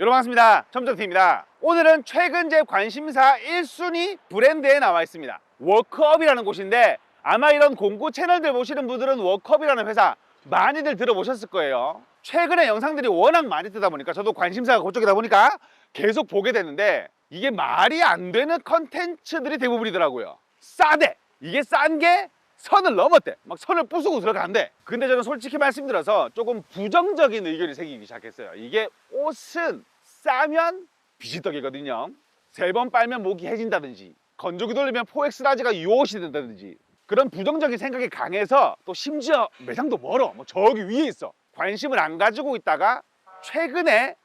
여러분 반갑습니다. 첨정T입니다. 오늘은 최근 제 관심사 1순위 브랜드에 나와 있습니다. 워크업이라는 곳인데 아마 이런 공구 채널들 보시는 분들은 워크업이라는 회사 많이들 들어보셨을 거예요. 최근에 영상들이 워낙 많이 뜨다 보니까 저도 관심사가 그쪽이다 보니까 계속 보게 되는데 이게 말이 안 되는 컨텐츠들이 대부분이더라고요. 싸대! 이게 싼 게 선을 넘었대. 막 선을 부수고 들어간대. 근데 저는 솔직히 말씀드려서 조금 부정적인 의견이 생기기 시작했어요. 이게 옷은 싸면 비지떡이거든요. 세 번 빨면 목이 해진다든지 건조기 돌리면 포엑스 라지가 유옷이 된다든지 그런 부정적인 생각이 강해서 또 심지어 매장도 멀어. 뭐 저기 위에 있어. 관심을 안 가지고 있다가 최근에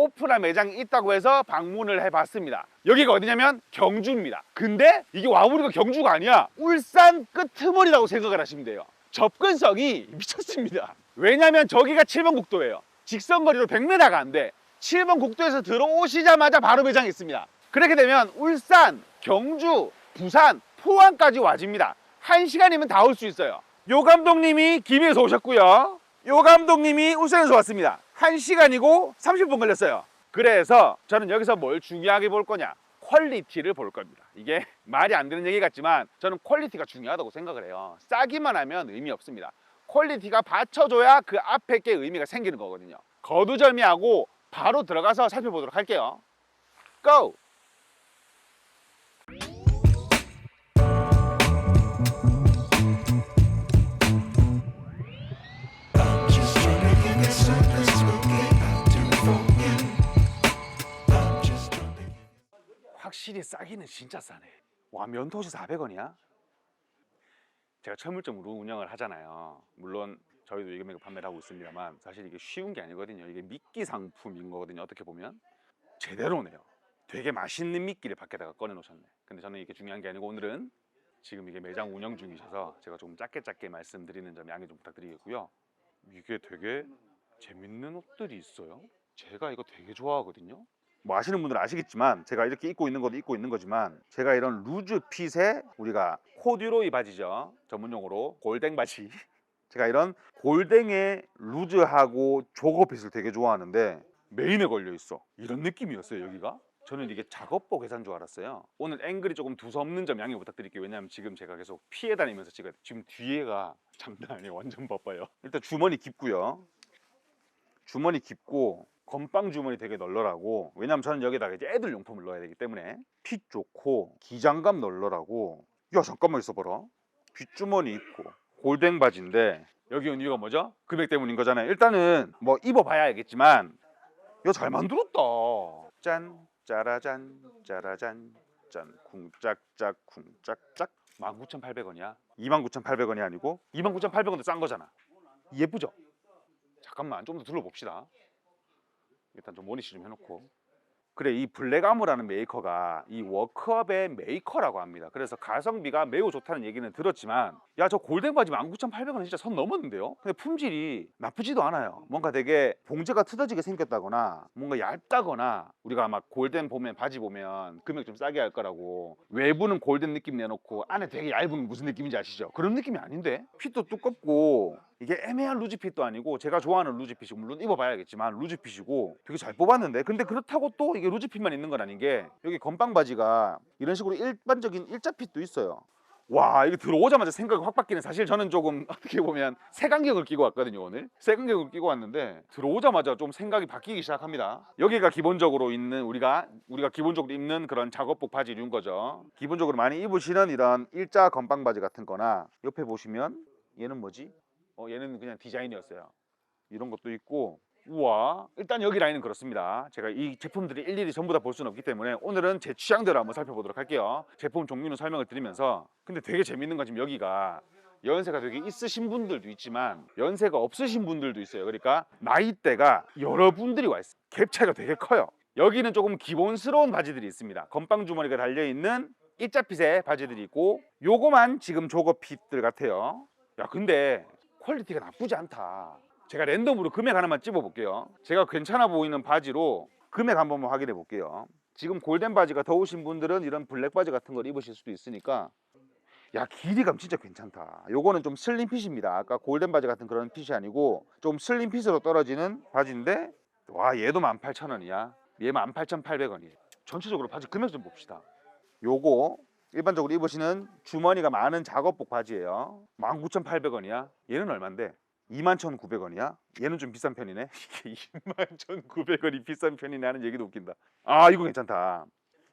오프라 매장이 있다고 해서 방문을 해봤습니다. 여기가 어디냐면 경주입니다. 근데 이게 와보니까 경주가 아니야. 울산 끄트머리라고 생각을 하시면 돼요. 접근성이 미쳤습니다. 왜냐면 저기가 7번 국도예요. 직선 거리로 100m가 안 돼. 7번 국도에서 들어오시자마자 바로 매장이 있습니다. 그렇게 되면 울산, 경주, 부산, 포항까지 와집니다. 한 시간이면 다 올 수 있어요. 요 감독님이 김해에서 오셨고요. 요 감독님이 울산에서 왔습니다. 한 시간이고 30분 걸렸어요. 그래서 저는 여기서 뭘 중요하게 볼 거냐? 퀄리티를 볼 겁니다. 이게 말이 안 되는 얘기 같지만 저는 퀄리티가 중요하다고 생각을 해요. 싸기만 하면 의미 없습니다. 퀄리티가 받쳐줘야 그 앞에 게 의미가 생기는 거거든요. 거두절미하고 바로 들어가서 살펴보도록 할게요. 고! 확실히 싸기는 진짜 싸네. 와 면도시 400원이야? 제가 철물점으로 운영을 하잖아요. 물론 저희도 이 금액을 판매를 하고 있습니다만 사실 이게 쉬운 게 아니거든요. 이게 미끼 상품인 거거든요. 어떻게 보면 제대로네요. 되게 맛있는 미끼를 밖에다가 꺼내 놓으셨네. 근데 저는 이게 중요한 게 아니고 오늘은 지금 이게 매장 운영 중이셔서 제가 좀 짧게 짧게 말씀드리는 점 양해 좀 부탁드리겠고요. 이게 되게 재밌는 옷들이 있어요. 제가 이거 되게 좋아하거든요. 뭐 아시는 분들은 아시겠지만 제가 이렇게 입고 있는 것도 입고 있는 거지만 제가 이런 루즈 핏의 우리가 코듀로이 바지죠. 전문용어로 골댕 바지. 제가 이런 골댕의 루즈하고 조거 핏을 되게 좋아하는데 메인에 걸려 있어. 이런 느낌이었어요 여기가. 저는 이게 작업복 회사인 줄 알았어요. 오늘 앵글이 조금 두서없는 점 양해 부탁드릴게요. 왜냐하면 지금 제가 계속 피해 다니면서 찍어요 지금 뒤에가 장난 아니에요 완전 바빠요. 일단 주머니 깊고요. 주머니 깊고 건빵 주머니 되게 널널하고 왜냐면 저는 여기다가 이제 애들 용품을 넣어야 되기 때문에 핏 좋고 기장감 널널하고 야 잠깐만 있어봐라. 뒷주머니 있고 골뱅 바지인데 여기 온 이유가 뭐죠? 금액 때문인 거잖아요. 일단은 뭐 입어봐야 알겠지만 야 잘 만들었다. 짠 짜라잔 짜라잔 짠. 쿵짝짝 쿵짝짝. 19,800원이야? 29,800원이 아니고 29,800원도 싼 거잖아. 예쁘죠? 잠깐만 좀 더 둘러봅시다 일단 좀 모니시 좀 해놓고 그래 이 블랙아모라는 메이커가 이 워크업의 메이커라고 합니다. 그래서 가성비가 매우 좋다는 얘기는 들었지만 야 저 골덴 바지 19,800원 진짜 선 넘었는데요? 근데 품질이 나쁘지도 않아요. 뭔가 되게 봉제가 트어지게 생겼다거나 뭔가 얇다거나 우리가 막 골덴 보면 바지 보면 금액 좀 싸게 할 거라고 외부는 골덴 느낌 내놓고 안에 되게 얇은 무슨 느낌인지 아시죠? 그런 느낌이 아닌데? 핏도 두껍고 이게 애매한 루즈핏도 아니고 제가 좋아하는 루즈핏이 물론 입어봐야겠지만 루즈핏이고 되게 잘 뽑았는데. 근데 그렇다고 또 이게 루즈핏만 있는 건 아닌 게 여기 건빵 바지가 이런 식으로 일반적인 일자핏도 있어요. 와 이거 들어오자마자 생각이 확 바뀌는 사실 저는 조금 어떻게 보면 색안경을 끼고 왔거든요 오늘. 색안경을 끼고 왔는데 들어오자마자 좀 생각이 바뀌기 시작합니다. 여기가 기본적으로 있는 우리가 우리가 기본적으로 입는 그런 작업복 바지류인 거죠. 기본적으로 많이 입으시는 이런 일자 건빵 바지 같은 거나 옆에 보시면 얘는 뭐지? 어 얘는 그냥 디자인이었어요. 이런 것도 있고 우와. 일단 여기 라인은 그렇습니다. 제가 이 제품들이 일일이 전부 다 볼 수는 없기 때문에 오늘은 제 취향대로 한번 살펴보도록 할게요. 제품 종류는 설명을 드리면서 근데 되게 재밌는 건 지금 여기가 연세가 되게 있으신 분들도 있지만 연세가 없으신 분들도 있어요. 그러니까 나이대가 여러분들이 와 있어요 갭 차이가 되게 커요. 여기는 조금 기본스러운 바지들이 있습니다. 건빵 주머니가 달려있는 일자핏의 바지들이 있고 요거만 지금 조거 핏들 같아요. 야 근데 퀄리티가 나쁘지 않다 제가 랜덤으로 금액 하나만 찝어 볼게요 제가 괜찮아 보이는 바지로 금액 한 번만 확인해 볼게요 지금 골덴 바지가 더우신 분들은 이런 블랙 바지 같은 걸 입으실 수도 있으니까 야 길이감 진짜 괜찮다 요거는 좀 슬림 핏입니다 아까 골덴 바지 같은 그런 핏이 아니고 좀 슬림 핏으로 떨어지는 바지인데 와 얘도 18,000원이야. 얘 18,800원이에요. 전체적으로 바지 금액 좀 봅시다. 요거 일반적으로 입으시는 주머니가 많은 작업복 바지예요. 19,800원이야. 얘는 얼마인데? 21,900원이야. 얘는 좀 비싼 편이네. 이게 21,900원이 비싼 편이네 하는 얘기도 웃긴다. 아 이거 괜찮다.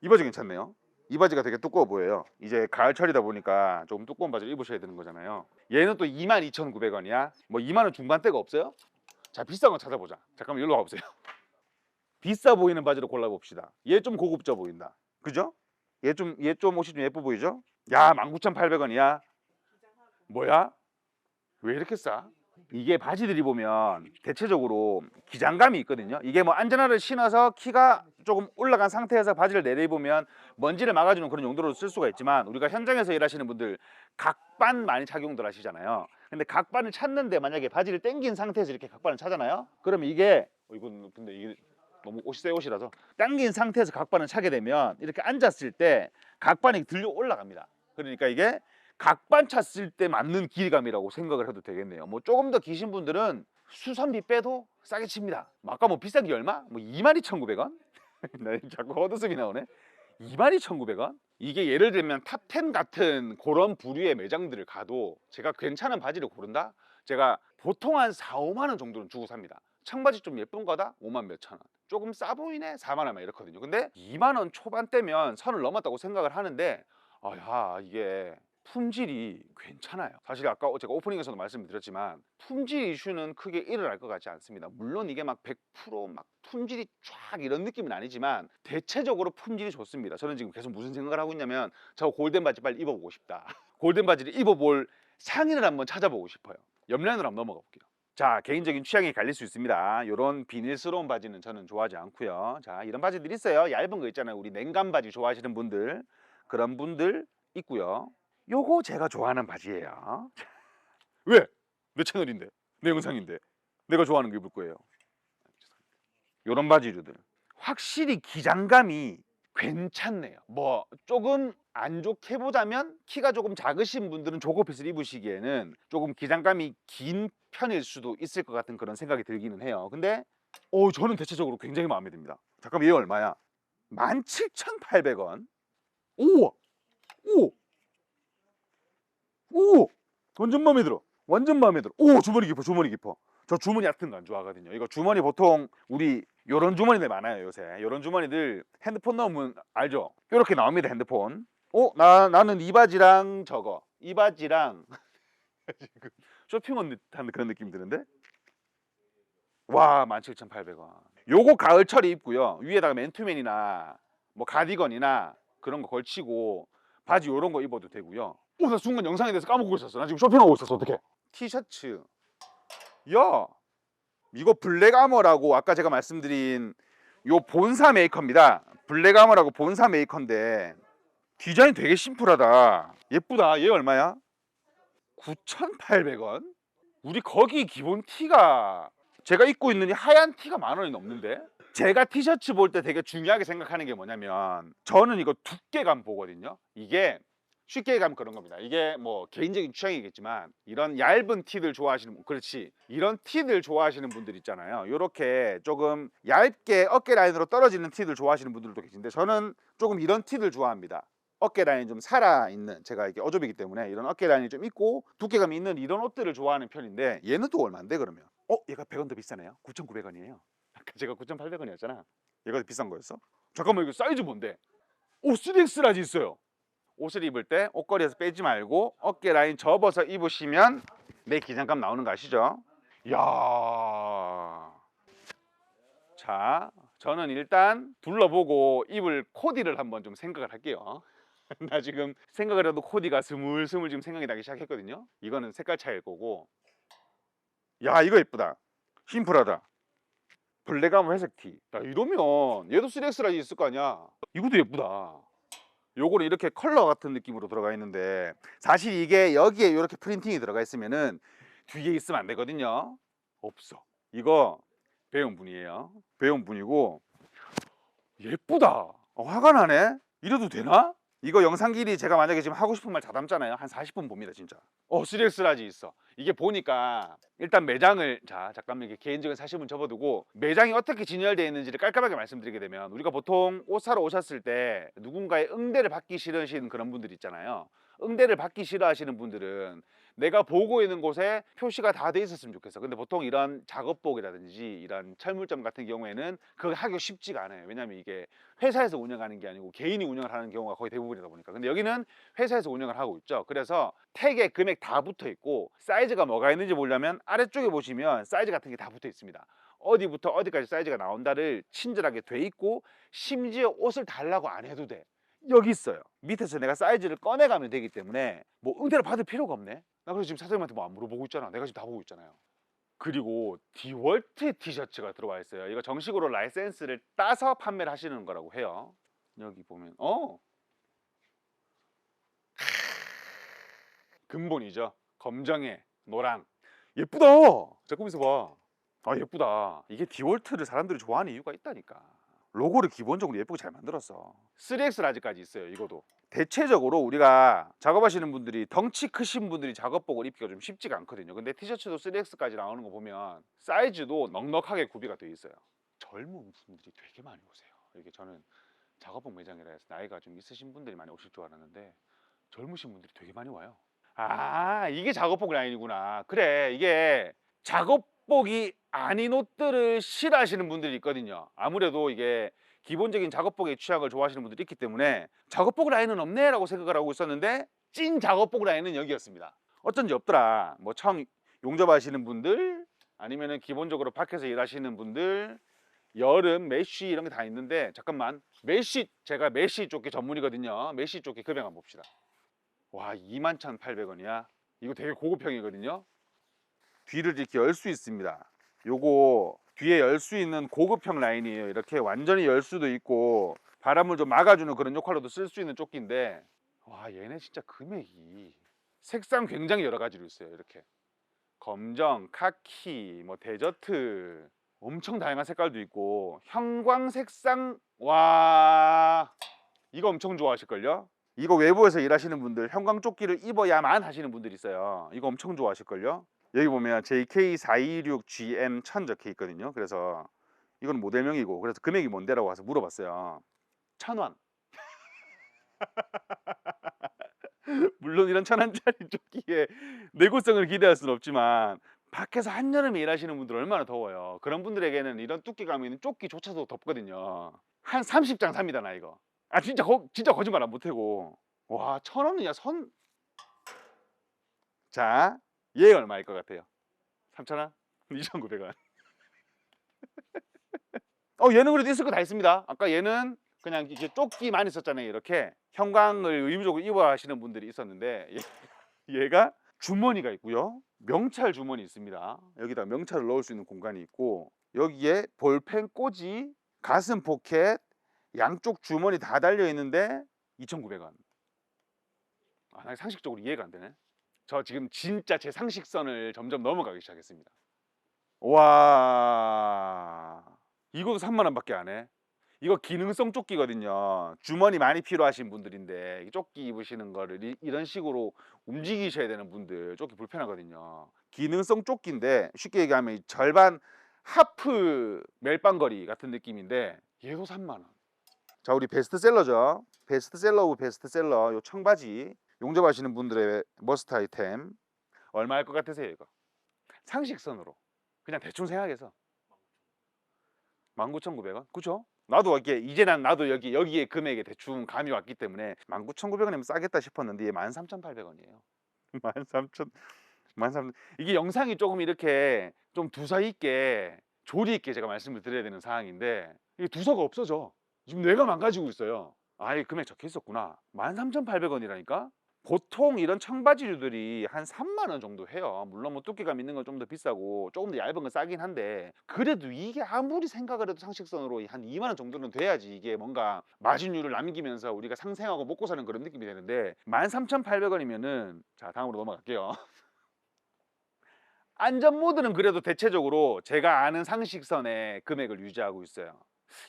이 바지 괜찮네요. 이 바지가 되게 두꺼워 보여요. 이제 가을철이다 보니까 조금 두꺼운 바지를 입으셔야 되는 거잖아요. 얘는 또 22,900원이야. 뭐 2만 원 중반대가 없어요? 자 비싼 거 찾아보자. 잠깐만 여기로 와 보세요. 비싸 보이는 바지로 골라 봅시다. 얘 좀 고급져 보인다. 그죠? 얘 좀 얘 좀 옷이 좀 예뻐 보이죠? 야 19,800원이야. 뭐야? 왜 이렇게 싸? 이게 바지들이 보면 대체적으로 기장감이 있거든요. 이게 뭐 안전화를 신어서 키가 조금 올라간 상태에서 바지를 내려입으면 먼지를 막아주는 그런 용도로 쓸 수가 있지만 우리가 현장에서 일하시는 분들 각반 많이 착용들 하시잖아요. 근데 각반을 찾는데 만약에 바지를 당긴 상태에서 이렇게 각반을 차잖아요. 그럼 이게 어, 이건 근데 이게 너무 옷이 새 옷이라서 당긴 상태에서 각반을 차게 되면 이렇게 앉았을 때 각반이 들려 올라갑니다. 그러니까 이게 각반 찼을 때 맞는 길이감이라고 생각을 해도 되겠네요. 뭐 조금 더 기신 분들은 수선비 빼도 싸게 칩니다. 뭐 아까 뭐 비싼 게 얼마? 뭐 22,900원? 나 자꾸 헛웃음이 나오네. 22,900원? 이게 예를 들면 탑10 같은 그런 부류의 매장들을 가도 제가 괜찮은 바지를 고른다? 제가 보통 한 4, 5만 원 정도는 주고 삽니다. 청바지 좀 예쁜 거다? 5만 몇천 원. 조금 싸 보이네? 4만 원만 이렇거든요. 근데 2만 원 초반대면 선을 넘었다고 생각을 하는데 아야 이게 품질이 괜찮아요. 사실 아까 제가 오프닝에서도 말씀을 드렸지만 품질 이슈는 크게 일어날 것 같지 않습니다. 물론 이게 막 100%막 품질이 쫙 이런 느낌은 아니지만 대체적으로 품질이 좋습니다. 저는 지금 계속 무슨 생각을 하고 있냐면 저 골덴 바지 빨리 입어보고 싶다. 골덴 바지를 입어볼 상의를 한번 찾아보고 싶어요. 옆라인으로 한번 넘어가 볼게요. 자 개인적인 취향이 갈릴 수 있습니다. 이런 비닐스러운 바지는 저는 좋아하지 않고요. 자 이런 바지들 있어요. 얇은 거 있잖아요. 우리 냉감 바지 좋아하시는 분들 그런 분들 있고요. 요거 제가 좋아하는 바지예요. 왜? 내 채널인데, 내 영상인데 내가 좋아하는 거 입을 거예요. 요런 바지류들 확실히 기장감이 괜찮네요. 뭐 조금 안 좋게 보자면 키가 조금 작으신 분들은 조거핏을 입으시기에는 조금 기장감이 긴 편일 수도 있을 것 같은 그런 생각이 들기는 해요. 근데 어 저는 대체적으로 굉장히 마음에 듭니다. 잠깐만 얘 얼마야? 17,800원. 오! 오! 오! 완전 마음에 들어. 완전 마음에 들어. 오, 주머니 깊어. 주머니 깊어. 저 주머니 얕은 거 안 좋아하거든요. 이거 주머니 보통 우리 요런 주머니들 많아요, 요새. 요런 주머니들 핸드폰 넣으면 알죠? 요렇게 나옵니다, 핸드폰. 어, 나 나는 이 바지랑 저거. 이 바지랑 지금 쇼핑원 듯한 그런 느낌 드는데? 와, 17,800원. 요거 가을철에 입고요. 위에다가 맨투맨이나 뭐 가디건이나 그런 거 걸치고 바지 요런 거 입어도 되고요. 오, 나 순간 영상에 대해서 까먹고 있었어. 나 지금 쇼핑하고 있었어. 어떡해? 티셔츠. 야, 이거 블랙 아머라고 아까 제가 말씀드린 요 본사 메이커입니다. 블랙 아머라고 본사 메이커인데 디자인 되게 심플하다. 예쁘다. 얘 얼마야? 9,800원? 우리 거기 기본 티가 제가 입고 있는 이 하얀 티가 만 원이 넘는데 제가 티셔츠 볼 때 되게 중요하게 생각하는 게 뭐냐면 저는 이거 두께감 보거든요. 이게 쉽게 얘기하면 그런 겁니다. 이게 뭐 개인적인 취향이겠지만 이런 얇은 티들 좋아하시는 분, 그렇지 이런 티들 좋아하시는 분들 있잖아요. 이렇게 조금 얇게 어깨 라인으로 떨어지는 티들 좋아하시는 분들도 계신데 저는 조금 이런 티들 좋아합니다. 어깨 라인이 좀 살아 있는 제가 이게 어좁이기 때문에 이런 어깨 라인이 좀 있고 두께감이 있는 이런 옷들을 좋아하는 편인데 얘는 또 얼마인데 그러면? 어 얘가 100원 더 비싸네요. 9,900원이에요. 아까 제가 9,800원이었잖아. 얘가 더 비싼 거였어? 잠깐만 이거 사이즈 뭔데? 오 3X 라지 있어요. 옷을 입을 때 옷걸이에서 빼지 말고 어깨 라인 접어서 입으시면 내 기장감 나오는 거 아시죠? 야. 자, 저는 일단 둘러보고 입을 코디를 한번 좀 생각을 할게요. 나 지금 생각을 해도 코디가 스물스물 지금 생각이 나기 시작했거든요. 이거는 색깔 차이일 거고. 야, 이거 예쁘다. 심플하다. 블랙하면 회색 티. 야, 이러면 얘도 3X 라인 있을 거 아니야. 이것도 예쁘다. 요거는 이렇게 컬러 같은 느낌으로 들어가 있는데 사실 이게 여기에 이렇게 프린팅이 들어가 있으면은 뒤에 있으면 안 되거든요. 없어. 이거 배용분이에요. 배용분이고 예쁘다. 어, 화가 나네. 이래도 되나? 이거 영상 길이 제가 만약에 지금 하고 싶은 말 다 담잖아요. 한 40분 봅니다, 진짜. 어, 3X 라지 있어. 이게 보니까 일단 매장을 자, 잠깐만 이게 개인적인 사실은 접어두고 매장이 어떻게 진열되어 있는지를 깔끔하게 말씀드리게 되면 우리가 보통 옷 사러 오셨을 때 누군가의 응대를 받기 싫으신 그런 분들 있잖아요. 응대를 받기 싫어하시는 분들은 내가 보고 있는 곳에 표시가 다 돼 있었으면 좋겠어. 근데 보통 이런 작업복이라든지 이런 철물점 같은 경우에는 그걸 하기가 쉽지가 않아요. 왜냐하면 이게 회사에서 운영하는 게 아니고 개인이 운영을 하는 경우가 거의 대부분이다 보니까. 근데 여기는 회사에서 운영을 하고 있죠. 그래서 택에 금액 다 붙어 있고 사이즈가 뭐가 있는지 보려면 아래쪽에 보시면 사이즈 같은 게 다 붙어 있습니다. 어디부터 어디까지 사이즈가 나온다를 친절하게 돼 있고 심지어 옷을 달라고 안 해도 돼. 여기 있어요. 밑에서 내가 사이즈를 꺼내가면 되기 때문에 뭐 응대를 받을 필요가 없네. 나 그래서 지금 사장님한테 뭐 안 물어보고 있잖아. 내가 지금 다 보고 있잖아요. 그리고 디월트 티셔츠가 들어와 있어요. 이거 정식으로 라이센스를 따서 판매를 하시는 거라고 해요. 여기 보면 어 근본이죠. 검정에 노랑 예쁘다. 잠깐 있어봐. 아 예쁘다. 이게 디월트를 사람들이 좋아하는 이유가 있다니까. 로고를 기본적으로 예쁘게 잘 만들었어. 3X 라지까지 있어요. 이거도. 대체적으로 우리가 작업하시는 분들이 덩치 크신 분들이 작업복을 입기가 좀 쉽지가 않거든요. 근데 티셔츠도 3X까지 나오는 거 보면 사이즈도 넉넉하게 구비가 되어 있어요. 젊은 분들이 되게 많이 오세요. 이게 저는 작업복 매장이라 해서 나이가 좀 있으신 분들이 많이 오실 줄 알았는데 젊으신 분들이 되게 많이 와요. 아, 이게 작업복 라인이구나. 그래, 이게 작업복이 아닌 옷들을 싫어하시는 분들이 있거든요. 아무래도 이게 기본적인 작업복의 취향을 좋아하시는 분들이 있기 때문에 작업복 라인은 없네라고 생각을 하고 있었는데 찐 작업복 라인은 여기였습니다. 어쩐지 없더라. 뭐 처음 용접하시는 분들 아니면은 기본적으로 밖에서 일하시는 분들 여름 메쉬 이런 게 다 있는데 잠깐만 메쉬 제가 메쉬 조끼 전문이거든요. 메쉬 조끼 금액 한번 봅시다. 와 21,800원이야. 이거 되게 고급형이거든요. 뒤를 이렇게 열 수 있습니다. 요거 뒤에 열 수 있는 고급형 라인이에요. 이렇게 완전히 열 수도 있고 바람을 좀 막아주는 그런 역할로도 쓸 수 있는 조끼인데 와 얘네 진짜 금액이 색상 굉장히 여러 가지로 있어요. 이렇게 검정, 카키, 뭐 데저트 엄청 다양한 색깔도 있고 형광 색상 와 이거 엄청 좋아하실걸요? 이거 외부에서 일하시는 분들 형광 조끼를 입어야만 하시는 분들이 있어요. 이거 엄청 좋아하실걸요? 여기 보면 JK426GM 1000 적혀 있거든요. 그래서 이건 모델명이고 그래서 금액이 뭔데라고 와서 물어봤어요. 천 원. 물론 이런 천 원짜리 조끼에 내구성을 기대할 수는 없지만 밖에서 한여름에 일하시는 분들 얼마나 더워요. 그런 분들에게는 이런 두께감 있는 조끼조차도 덥거든요. 한 30장 삽니다 나 이거. 아 진짜 거, 진짜 거짓말 안 못하고 와 천 원이야 선. 자, 얘 얼마일 것 같아요? 3,000원? 2,900원. 어, 얘는 그래도 있을 거 다 있습니다. 아까 얘는 그냥 이렇게 조끼만 있었잖아요. 이렇게 형광을 의무적으로 입어 하시는 분들이 있었는데 얘- 얘가 주머니가 있고요. 명찰 주머니 있습니다. 여기다 명찰을 넣을 수 있는 공간이 있고 여기에 볼펜 꽂이, 가슴 포켓, 양쪽 주머니 다 달려 있는데 2,900원. 아, 나 상식적으로 이해가 안 되네. 저 지금 진짜 제 상식선을 점점 넘어가기 시작했습니다. 와, 이것도 3만 원밖에 안 해. 이거 기능성 조끼거든요. 주머니 많이 필요하신 분들인데 이 조끼 입으시는 거를 이, 이런 식으로 움직이셔야 되는 분들 조끼 불편하거든요. 기능성 조끼인데 쉽게 얘기하면 이 절반 하프 멜빵거리 같은 느낌인데 얘도 3만 원. 자, 우리 베스트셀러죠. 베스트셀러 오브 베스트셀러 요 청바지 용접하시는 분들의 머스트 아이템 얼마일 것 같으세요 이거? 상식선으로 그냥 대충 생각해서 19,900원? 그죠? 나도 이게 이제 난 나도 여기 여기에 금액에 대충 감이 왔기 때문에 19,900원이면 싸겠다 싶었는데 얘 13,800원이에요. 13,000 13,000 이게 영상이 조금 이렇게 좀 두서 있게 조리 있게 제가 말씀을 드려야 되는 상황인데 이게 두서가 없어져. 지금 뇌가 망가지고 있어요. 아이 금액 적혀 있었구나. 13,800원이라니까? 보통 이런 청바지류들이 한 3만 원 정도 해요. 물론 뭐 두께감 있는 건 좀 더 비싸고 조금 더 얇은 건 싸긴 한데 그래도 이게 아무리 생각을 해도 상식선으로 한 2만 원 정도는 돼야지 이게 뭔가 마진율을 남기면서 우리가 상생하고 먹고 사는 그런 느낌이 되는데 13,800원이면은 자 다음으로 넘어갈게요. 안전 모드는 그래도 대체적으로 제가 아는 상식선의 금액을 유지하고 있어요.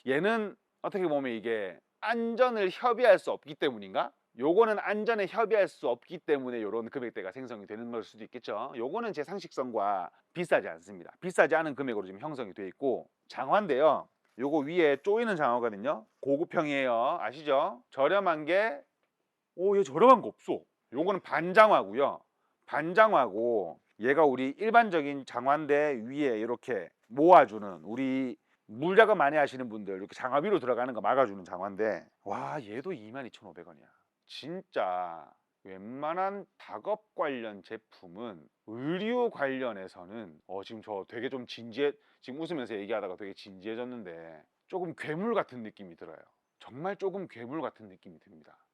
얘는 어떻게 보면 이게 안전을 협의할 수 없기 때문인가? 요거는 안전에 협의할 수 없기 때문에 이런 금액대가 생성이 되는 걸 수도 있겠죠. 요거는 제 상식성과 비싸지 않습니다. 비싸지 않은 금액으로 지금 형성이 돼 있고 장화인데요. 요거 위에 쪼이는 장화거든요. 고급형이에요. 아시죠? 저렴한 게 오, 얘 저렴한 거 없어. 요거는 반장화고요. 반장화고 얘가 우리 일반적인 장화인데 위에 이렇게 모아주는 우리 물 작업 많이 하시는 분들 이렇게 장화 위로 들어가는 거 막아주는 장화인데 와 얘도 22,500원이야. 진짜 웬만한 작업 관련 제품은 의류 관련해서는 어 지금 저 되게 좀 진지해 지금 웃으면서 얘기하다가 되게 진지해졌는데 조금 괴물 같은 느낌이 들어요. 정말 조금 괴물 같은 느낌이 듭니다.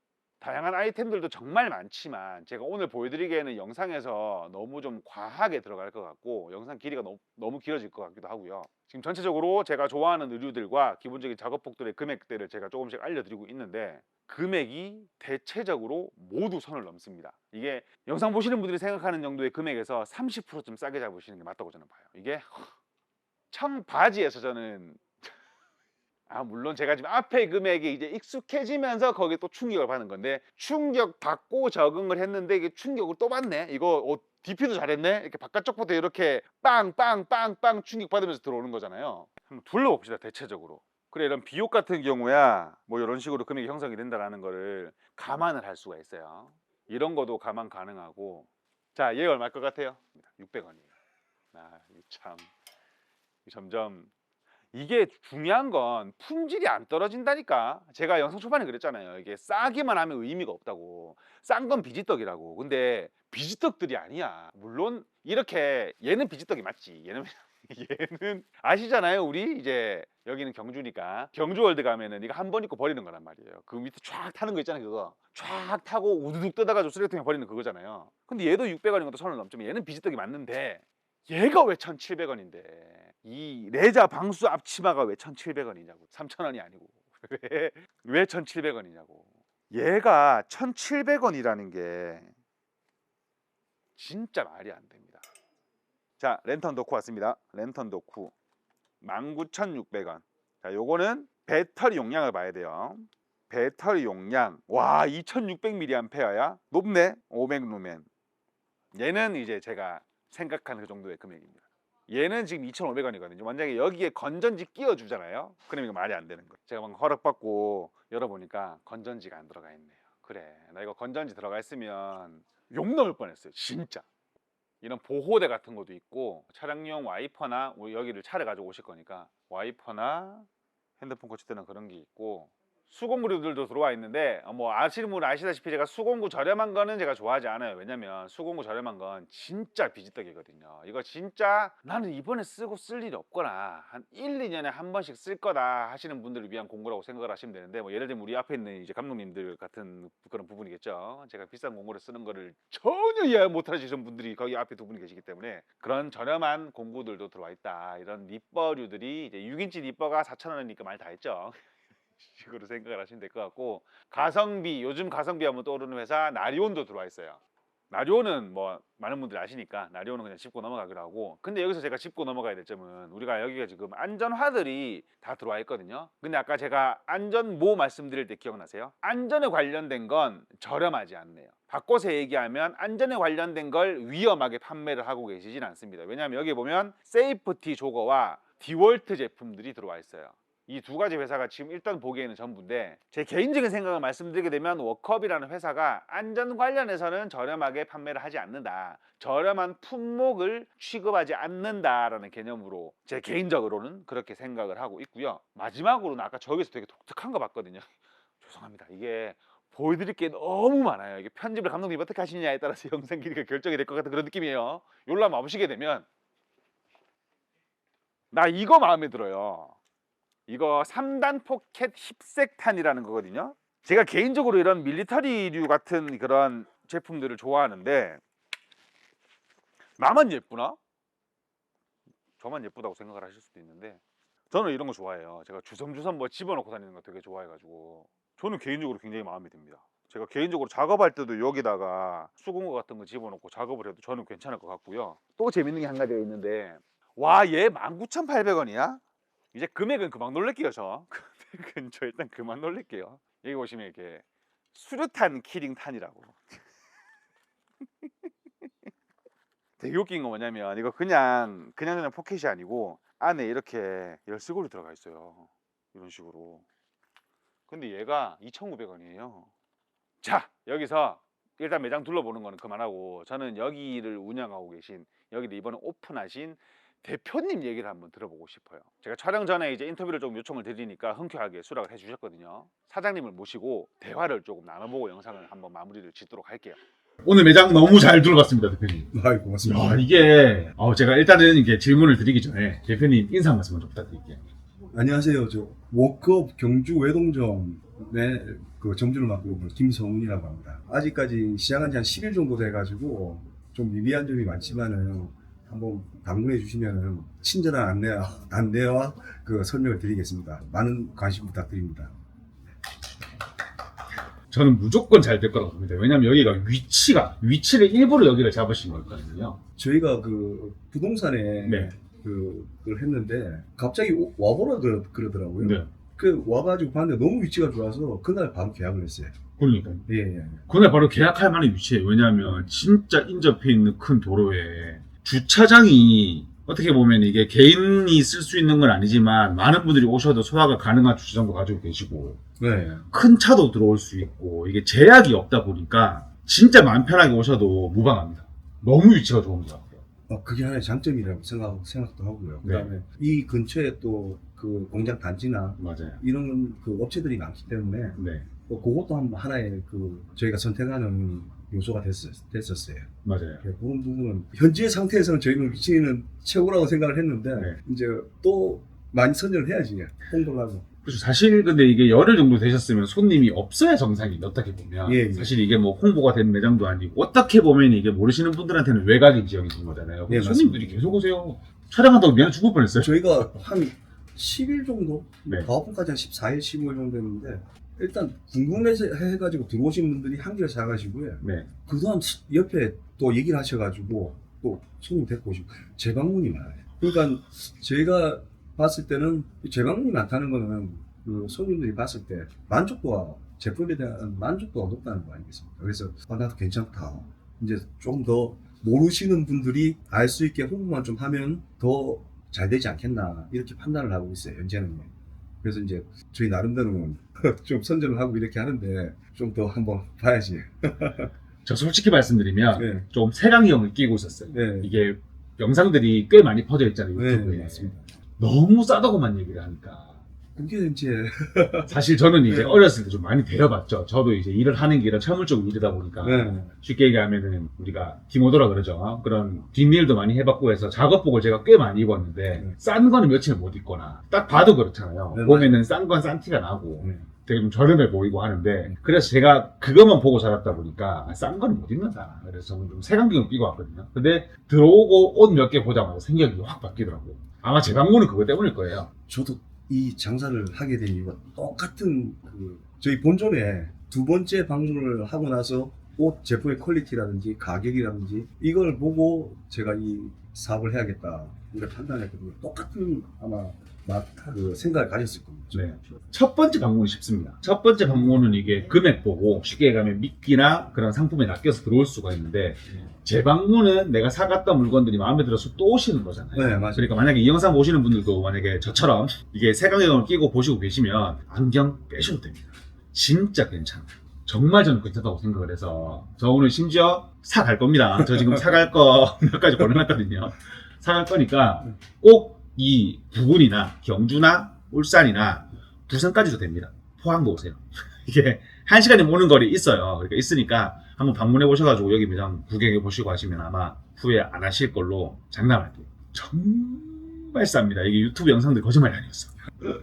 다양한 아이템들도 정말 많지만 제가 오늘 보여드리기에는 영상에서 너무 좀 과하게 들어갈 것 같고 영상 길이가 너무, 너무 길어질 것 같기도 하고요. 지금 전체적으로 제가 좋아하는 의류들과 기본적인 작업복들의 금액대를 제가 조금씩 알려드리고 있는데 금액이 대체적으로 모두 선을 넘습니다. 이게 영상 보시는 분들이 생각하는 정도의 금액에서 30%좀 싸게 잡으시는 게 맞다고 저는 봐요. 이게 청바지에서 저는 아 물론 제가 지금 앞에 금액이 이제 익숙해지면서 거기에 또 충격을 받는 건데 충격 받고 적응을 했는데 이게 충격을 또 받네. 이거 어, DP도 잘했네? 이렇게 바깥쪽부터 이렇게 빵빵빵빵 충격 받으면서 들어오는 거잖아요. 한번 둘러봅시다 대체적으로. 그래 이런 비옥 같은 경우야 뭐 이런 식으로 금액이 형성이 된다라는 거를 감안을 할 수가 있어요. 이런 것도 감안 가능하고. 자얘 얼마일 것 같아요? 600원이에요. 아참. 점점 이게 중요한 건 품질이 안 떨어진다니까. 제가 영상 초반에 그랬잖아요. 이게 싸기만 하면 의미가 없다고. 싼 건 비지떡이라고. 근데 비지떡들이 아니야. 물론 이렇게 얘는 비지떡이 맞지. 얘는 얘는 아시잖아요. 우리 이제 여기는 경주니까 경주월드 가면은 이거 한 번 입고 버리는 거란 말이에요. 그 밑에 쫙 타는 거 있잖아요. 그거 쫙 타고 우두둑 뜯어가지고 쓰레기통에 버리는 그거잖아요. 근데 얘도 600원인 것도 선을 넘지만 얘는 비지떡이 맞는데 얘가 왜 1,700원인데? 이 레자 방수 앞치마가 왜 1,700원이냐고. 3,000원이 아니고. 왜, 왜 1,700원이냐고. 얘가 1,700원이라는 게 진짜 말이 안 됩니다. 자 랜턴 덕후 왔습니다. 랜턴 덕후 19,600원. 자 요거는 배터리 용량을 봐야 돼요. 배터리 용량. 와 2,600mAh야? 높네. 500루멘. 얘는 이제 제가 생각하는 그 정도의 금액입니다. 얘는 지금 2,500원이거든요. 만약에 여기에 건전지 끼워주잖아요. 그럼 이거 말이 안 되는 거예요. 제가 막 허락받고 열어보니까 건전지가 안 들어가 있네요. 그래, 나 이거 건전지 들어가 있으면 욕 넣을 뻔했어요. 진짜. 이런 보호대 같은 것도 있고 차량용 와이퍼나 뭐 여기를 차를 가지고 오실 거니까 와이퍼나 핸드폰 고치대는 그런 게 있고 수공구들도 들어와 있는데 어, 뭐 아시는 분은 아시다시피 제가 수공구 저렴한 거는 제가 좋아하지 않아요. 왜냐면 수공구 저렴한 건 진짜 비지떡이거든요. 이거 진짜 나는 이번에 쓰고 쓸 일이 없거나 한 1, 2년에 한 번씩 쓸 거다 하시는 분들을 위한 공구라고 생각을 하시면 되는데 뭐 예를 들면 우리 앞에 있는 이제 감독님들 같은 그런 부분이겠죠. 제가 비싼 공구를 쓰는 거를 전혀 이해 못 하시는 분들이 거기 앞에 두 분이 계시기 때문에 그런 저렴한 공구들도 들어와 있다. 이런 립버류들이 이제 6인치 립버가 4,000원이니까 말 다 했죠. 식으로 생각을 하시면 될 것 같고 가성비 요즘 가성비 하면 떠오르는 회사 나리온도 들어와 있어요. 나리온은 뭐 많은 분들이 아시니까 나리온은 그냥 짚고 넘어가기로 하고 근데 여기서 제가 짚고 넘어가야 될 점은 우리가 여기가 지금 안전화들이 다 들어와 있거든요. 근데 아까 제가 안전모 말씀드릴 때 기억나세요? 안전에 관련된 건 저렴하지 않네요. 바꿔서 얘기하면 안전에 관련된 걸 위험하게 판매를 하고 계시진 않습니다. 왜냐하면 여기 보면 세이프티 조거와 디월트 제품들이 들어와 있어요. 이 두 가지 회사가 지금 일단 보기에는 전부인데 제 개인적인 생각을 말씀드리게 되면 워컵이라는 회사가 안전 관련해서는 저렴하게 판매를 하지 않는다. 저렴한 품목을 취급하지 않는다라는 개념으로 제 개인적으로는 그렇게 생각을 하고 있고요. 마지막으로는 아까 저기서 되게 독특한 거 봤거든요. 죄송합니다. 이게 보여드릴 게 너무 많아요. 이게 편집을 감독님이 어떻게 하시느냐에 따라서 영상 길이가 결정이 될 것 같은 그런 느낌이에요. 한번 보시게 되면 나 이거 마음에 들어요. 이거 3단 포켓 힙색탄이라는 거거든요. 제가 개인적으로 이런 밀리터리류 같은 그런 제품들을 좋아하는데 나만 예쁘나? 저만 예쁘다고 생각을 하실 수도 있는데 저는 이런 거 좋아해요. 제가 주섬주섬 뭐 집어넣고 다니는 거 되게 좋아해가지고 저는 개인적으로 굉장히 마음에 듭니다. 제가 개인적으로 작업할 때도 여기다가 수공구 같은 거 집어넣고 작업을 해도 저는 괜찮을 것 같고요. 또 재밌는 게 한 가지가 있는데 와 얘 19,800원이야? 이제 금액은 그만 놀랄게요 저 금액은 저 일단 그만 놀랄게요 여기 보시면 이렇게 수류탄 키링탄이라고. 되게 웃긴 거 뭐냐면 이거 그냥 그냥 그냥 포켓이 아니고 안에 이렇게 열쇠고리 들어가 있어요. 이런 식으로. 근데 얘가 2,900원이에요. 자, 여기서 일단 매장 둘러보는 거는 그만하고 저는 여기를 운영하고 계신 여기를 이번에 오픈하신 대표님 얘기를 한번 들어보고 싶어요. 제가 촬영 전에 이제 인터뷰를 좀 요청을 드리니까 흔쾌하게 수락을 해주셨거든요. 사장님을 모시고 대화를 조금 나눠보고 영상을 한번 마무리를 짓도록 할게요. 오늘 매장 너무 잘 들어갔습니다, 대표님. 아이 고맙습니다. 야, 이게 어, 제가 일단은 이게 질문을 드리기 전에 대표님 인사 말씀 먼저 부탁드릴게요. 안녕하세요. 저 워크업 경주 외동점의 그 점주를 맡고 있는 김성훈이라고 합니다. 아직까지 시작한 지 한 10일 정도 돼가지고 좀 미비한 점이 많지만은 한번 방문해 주시면은 친절한 안내와 안내와 그 설명을 드리겠습니다. 많은 관심 부탁드립니다. 저는 무조건 잘 될 거라고 봅니다. 왜냐면 여기가 위치가 위치를 일부러 여기를 잡으신 거거든요. 저희가 그 부동산에 네. 그 그걸 했는데 갑자기 오- 와보라 그러, 그러더라고요. 네. 그 와가지고 봤는데 너무 위치가 좋아서 그날 바로 계약을 했어요. 그러니까 예, 예. 그날 바로 계약할 만한 위치예요. 왜냐하면 진짜 인접해 있는 큰 도로에 주차장이 어떻게 보면 이게 개인이 쓸 수 있는 건 아니지만 많은 분들이 오셔도 소화가 가능한 주차장도 가지고 계시고 네. 큰 차도 들어올 수 있고 이게 제약이 없다 보니까 진짜 마음 편하게 오셔도 무방합니다. 너무 위치가 좋은 것 같아요. 어, 그게 하나의 장점이라고 생각, 생각도 하고요. 네. 그 다음에 이 근처에 또 그 공장 단지나 맞아요. 이런 그 업체들이 많기 때문에 네, 또 그것도 한, 하나의 그 저희가 선택하는 요소가 됐, 됐었어요. 맞아요. 그런 부분은 현재 상태에서는 저희는 위치는 최고라고 생각을 했는데 네. 이제 또 많이 선전을 해야지 홍보를 하고. 그렇죠. 사실 근데 이게 열흘 정도 되셨으면 손님이 없어야 정상인데 어떻게 보면 예, 예. 사실 이게 뭐 홍보가 된 매장도 아니고 어떻게 보면 이게 모르시는 분들한테는 외곽인 지역인 거잖아요. 예, 손님들이. 계속 오세요. 촬영한다고 미안 죽을 뻔했어요. 저희가 한 10일 정도 네. 가오픈까지 한 14일, 15일 정도 했는데 일단 궁금해서 해가지고 들어오신 분들이 한 개를 사가시고요. 네, 그다음 옆에 또 얘기를 하셔가지고 또 손님 데리고 오시고 재방문이 많아요. 그러니까 저희가 봤을 때는 이 재방문이 많다는 거는 그 손님들이 봤을 때 만족도가 제품에 대한 만족도가 높다는 거 아니겠습니까? 그래서 아 나도 괜찮다. 이제 좀 더 모르시는 분들이 알 수 있게 홍보만 좀 하면 더 잘 되지 않겠나 이렇게 판단을 하고 있어요 현재는. 그래서 이제 저희 나름대로는 좀 선전을 하고 이렇게 하는데 좀 더 한번 봐야지. 저 솔직히 말씀드리면 네. 좀 세강형을 끼고 있었어요. 네. 이게 영상들이 꽤 많이 퍼져 있잖아요 유튜브에. 네, 맞습니다. 너무 싸다고만 얘기를 하니까. 그게 이제 사실 저는 이제 네. 어렸을 때 좀 많이 데려봤죠. 저도 이제 일을 하는 게 이런 철물적 일이다 보니까 네. 쉽게 얘기하면은 우리가 디모더라 그러죠. 그런 뒷일도 많이 해봤고 해서 작업복을 제가 꽤 많이 입었는데 네. 싼 거는 며칠 못 입거나 딱 봐도 그렇잖아요. 네, 보면은 싼 건 싼 티가 나고 네. 되게 좀 저렴해 보이고 하는데 그래서 제가 그것만 보고 자랐다 보니까 아, 싼 거는 못 입는다. 그래서 좀 색안경을 끼고 왔거든요. 근데 들어오고 옷 몇 개 보자마자 생각이 확 바뀌더라고요. 아마 제 방문은 그거 때문일 거예요. 저도 이 장사를 하게 된 이유가 똑같은 그 저희 본점에 두 번째 방문을 하고 나서 옷 제품의 퀄리티라든지 가격이라든지 이걸 보고 제가 이 사업을 해야겠다 판단했거든요. 똑같은 아마 맛, 그 생각을 가졌을 겁니다. 네. 첫 번째 방문이 쉽습니다. 첫 번째 방문은 이게 금액 보고 쉽게 얘기하면 미끼나 그런 상품에 낚여서 들어올 수가 있는데 재방문은 내가 사갔던 물건들이 마음에 들어서 또 오시는 거잖아요. 네, 맞아요. 그러니까 만약에 이 영상 보시는 분들도 만약에 저처럼 이게 색안경을 끼고 보시고 계시면 안경 빼셔도 됩니다. 진짜 괜찮아요. 정말 저는 괜찮다고 생각을 해서 저 오늘 심지어 사갈 겁니다. 저 지금 사갈 거 몇 가지 걸어놨거든요. 사갈 거니까 꼭 이 부근이나 경주나 울산이나 부산까지도 됩니다. 포항도 오세요. 이게 한 시간에 모는 거리 있어요. 그러니까 있으니까 한번 방문해 보셔가지고 여기 매장 구경해 보시고 하시면 아마 후회 안 하실 걸로 장담할게요. 정말 쌉니다. 이게 유튜브 영상들 거짓말이 아니었어.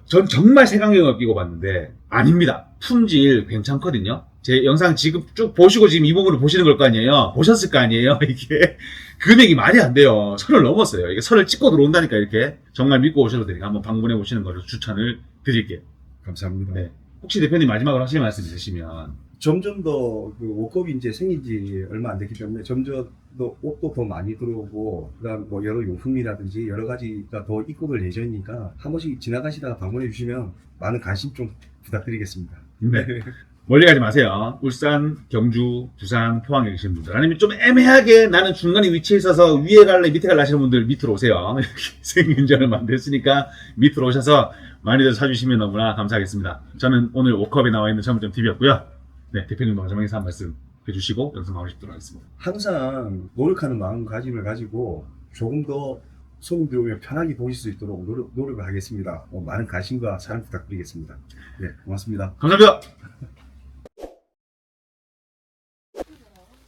전 정말 색안경을 끼고 봤는데 아닙니다. 품질 괜찮거든요. 제 영상 지금 쭉 보시고 지금 이 부분을 보시는 걸 거 아니에요. 보셨을 거 아니에요. 이게 금액이 말이 안 돼요. 선을 넘었어요. 이게 선을 찍고 들어온다니까 이렇게 정말 믿고 오셔도 되니까 한번 방문해 보시는 거를 추천을 드릴게요. 감사합니다. 네. 혹시 대표님 마지막으로 하실 말씀 있으시면 점점 더 그 옷컵이 이제 생긴 지 얼마 안 됐기 때문에 점점 더 옷도 더 많이 들어오고 그다음 뭐 여러 용품이라든지 여러 가지가 더 입고될 예정이니까 한 번씩 지나가시다가 방문해 주시면 많은 관심 좀 부탁드리겠습니다. 네. 멀리 가지 마세요. 울산, 경주, 부산, 포항에 계신 분들 아니면 좀 애매하게 나는 중간에 위치해 있어서 위에 갈래 밑에 갈래 하시는 분들 밑으로 오세요. 이렇게 생긴전을 만들었으니까 밑으로 오셔서 많이들 사주시면 너무나 감사하겠습니다. 저는 오늘 워크업에 나와 있는 천물점 TV였고요. 네, 대표님도 마지막에서 한 말씀 해주시고 영상 마무리 짓도록 하겠습니다. 항상 노력하는 마음가짐을 가지고 조금 더 손님들 오면 편하게 보실 수 있도록 노력, 노력을 하겠습니다. 어, 많은 관심과 사랑 부탁드리겠습니다. 네, 고맙습니다. 감사합니다.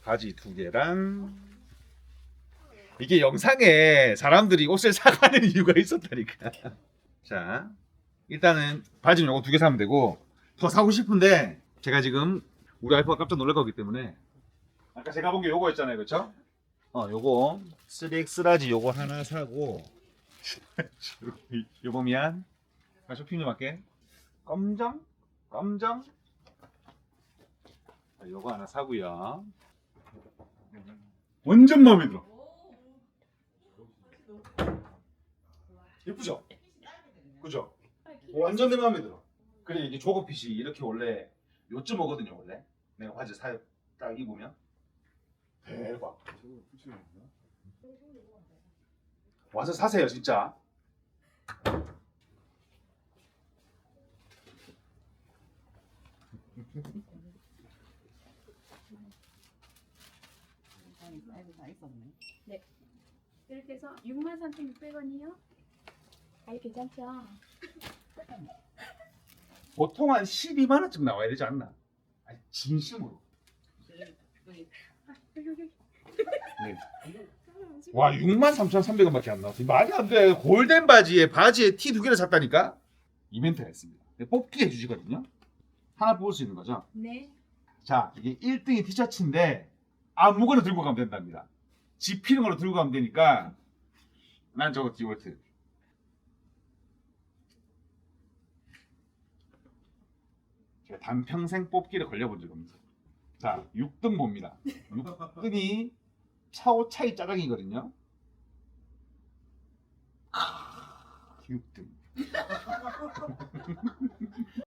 바지 두 개랑 이게 영상에 사람들이 옷을 사가는 이유가 있었다니까. 자, 일단은 바지는 요거 두 개 사면 되고 더 사고 싶은데 제가 지금 우리 와이프가 깜짝 놀랄 거기 때문에 아까 제가 본 게 요거 있잖아요, 그렇죠? 어, 요거 3X 라지 요거 하나 사고 요거 미안. 나 쇼핑 좀 할게. 검정, 검정. 자, 요거 하나 사고요. 완전 마음에 들어. 예쁘죠? 그죠? 완전 내 마음에 들어. 그래 이게 조거핏이 이렇게 원래 요쯤 오거든요 원래. 내가 바지 사딱 입으면 대박. 와서 사세요 진짜. 이렇게 해서 63,600원이요? 가격 괜찮죠? 보통 한 12만 원쯤 나와야 되지 않나? 아니, 진심으로. 네. 와 6만 3,300원밖에 안 나왔어. 말이 안 돼. 골덴 바지에 바지에 티 두 개를 샀다니까. 이벤트가 있습니다. 뽑기 해주시거든요. 하나 뽑을 수 있는 거죠. 네 자 이게 1등이 티셔츠인데 아무거나 들고 가면 된답니다. 집히는 걸로 들고 가면 되니까 난 저거 디월트. 제가 단평생 뽑기를 걸려본 적이 없습니다. 자 6등 봅니다. 6등이 차오 차이 짜장이거든요. 6등.